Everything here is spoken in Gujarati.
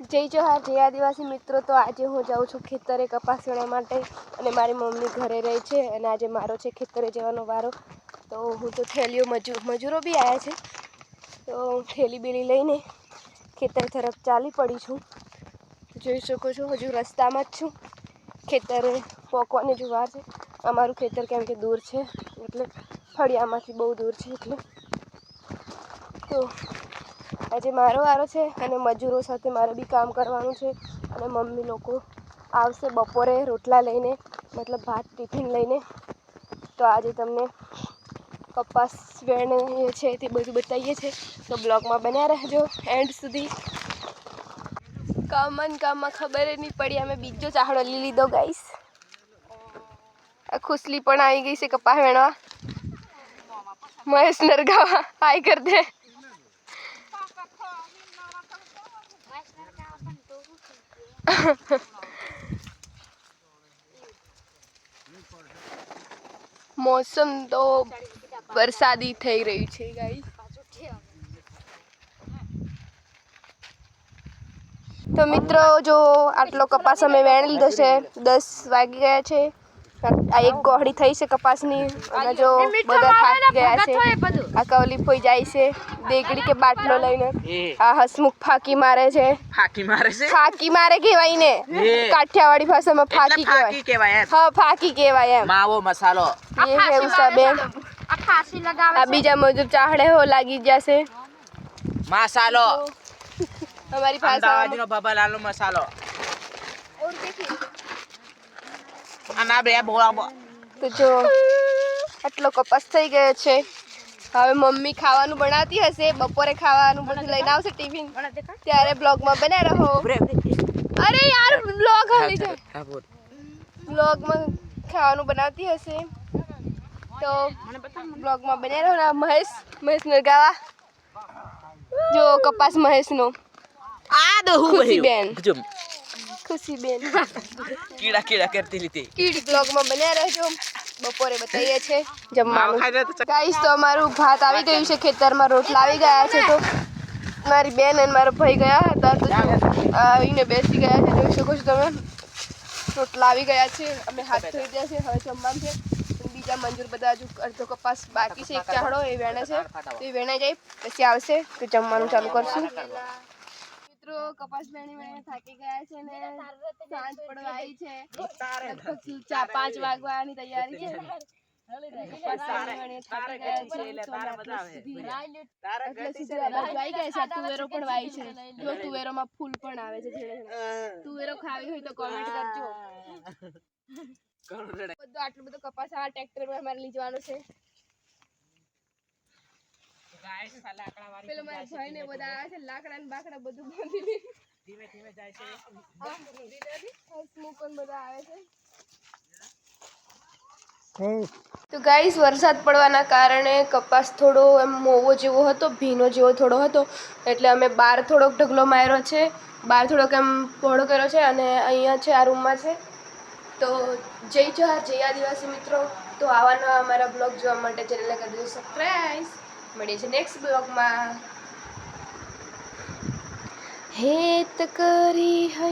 જય જોહાર, જય આદિવાસી મિત્રો. તો આજે હું જાઉં છું ખેતરે કપાસ વીણવા માટે અને મારી મમ્મી ઘરે રહે છે અને આજે મારો છે ખેતરે જવાનો વારો. તો હું તો થેલીઓ મજૂર મજૂરો બી આવ્યા છે. તો હું થેલી બેલી લઈને ખેતર તરફ ચાલી પડી છું. જોઈ શકો છો, હજુ રસ્તામાં જ છું. ખેતરે પોકવાની જ વાર છે. અમારું ખેતર કેમ કે દૂર છે, એટલે ફળિયામાંથી બહુ દૂર છે, એટલે. તો આજે મારો વારો છે અને મજૂરો સાથે મારે બી કામ કરવાનું છે. અને મમ્મી લોકો આવશે બપોરે રોટલા લઈને, મતલબ ભાત, ટિફિન લઈને. તો આજે તમને કપાસ વેણ છે તે બધું બતાવીએ છીએ. તો બ્લોગમાં બન્યા રહેજો. એન્ડ સુધી કામમાં કામમાં ખબર નહીં પડી, અમે બીજો ચાહડો લઈ લીધો ગાઈસ આ ખુશલી પણ આવી ગઈ છે કપાસ વેણવા. મહેશ નરગાવા હાય કર દે. મોસમ તો વરસાદી થઈ રહી છે ગાઈ તો મિત્રો, જો આટલો કપાસ અમે વેણ લીધો છે દસ વાગી ગયા છે. આ એક ગોહડી થઈ છે કપાસની. અને જો બધા થાકી ગયા છે. આ કવલી ફોઈ જાય છે. દેગડી કે બાટલો લઈને. આ હસમુખ ફાકી મારે છે. ફાકી મારે છે? ફાકી મારે કહેવાય ને. કાઠિયાવાડી ભાષામાં ફાકી કેવાય કહેવાય હા ફાકી કહેવાય એમ. માવો મસાલો. એ છે ઉષાબેન આ બીજા મજૂર ચાહડે હો લાગી જશે મસાલો. અમારી ભાષામાં અમદાવાદનો બબલાલનો મસાલો. અને આ બે બોળા તો જો આટલો કપાસ થઈ ગયો છે. હવે મમ્મી ખાવાનું બનાવતી હશે બપોરે ખાવાનું બધું લઈને આવશે ટિફિન. ત્યારે બ્લોગમાં બન્યા રહો. અરે યાર બ્લોગ હાલી જાય બ્લોગમાં ખાવાનું બનાવતી હશે. તો બ્લોગમાં બનાવી રહો ના મહેશ મહેશ નરગાવા. જો કપાસ મહેશનો. આ દહુ ખુશીબેન. જુમ ખુશીબેન કીડા કીડા કરતી લીધી કીડી બ્લોગમાં બન્યા રહેજો. બપોરે બતાવીએ છે જમવાનું. ગાઈસ તો અમારું ભાત આવી ગયું છે. ખેતરમાં રોટલા આવી ગયા છે તો મારી બેન અને મારો ભાઈ ગયા હતા તો આવીને બેસી ગયા છે. જોઈ શકો છો તમે. રોટલા આવી ગયા છે. અમે હાથ ધોઈ ગયા છે. હવે જમવાનું છે. બીજા મંજૂર બધા હજુ અડધો કપાસ બાકી છે. એક ચાહડો એ વેણે છે. તો એ વેણાઈ જાય. પછી આવશે તો જમવાનું ચાલુ કરશું. મિત્રો કપાસ વેણી વેણી થાકી ગયા છે ને સાંજ પડવા આવી છે. લગભગ ચાર પાંચ વાગવાની તૈયારી છે. ફૂલ પણ આવે છે. તુવેરો ખાવી હોય તો કોમેન્ટ કરજો. બધું આટલું બધું કપાસ આ ટ્રેક્ટર અમારે લઈ જવાનું છે. પેલો મારા ભાઈ ને બધા આવે છે લાકડા ને બાકડા બધું બાંધી ધીમે ધીમે જાય છે. બધા આવે છે. તો ગાઈસ વરસાદ પડવાના કારણે કપાસ થોડો એમ મોવો જેવો હતો ભીનો જેવો થોડો હતો એટલે અમે બહાર થોડોક ઢગલો માર્યો છે. બહાર થોડોક એમ પહોળો કર્યો છે અને અહીંયા છે આ રૂમમાં છે. તો જય જોહાર જય આદિવાસી મિત્રો. તો આવા નવા અમારા બ્લોગ જોવા માટે ચેનલને કરી દીધું સબસ્ક્રાઈબ મળીએ છીએ નેક્સ્ટ બ્લોગમાં. હેત કરી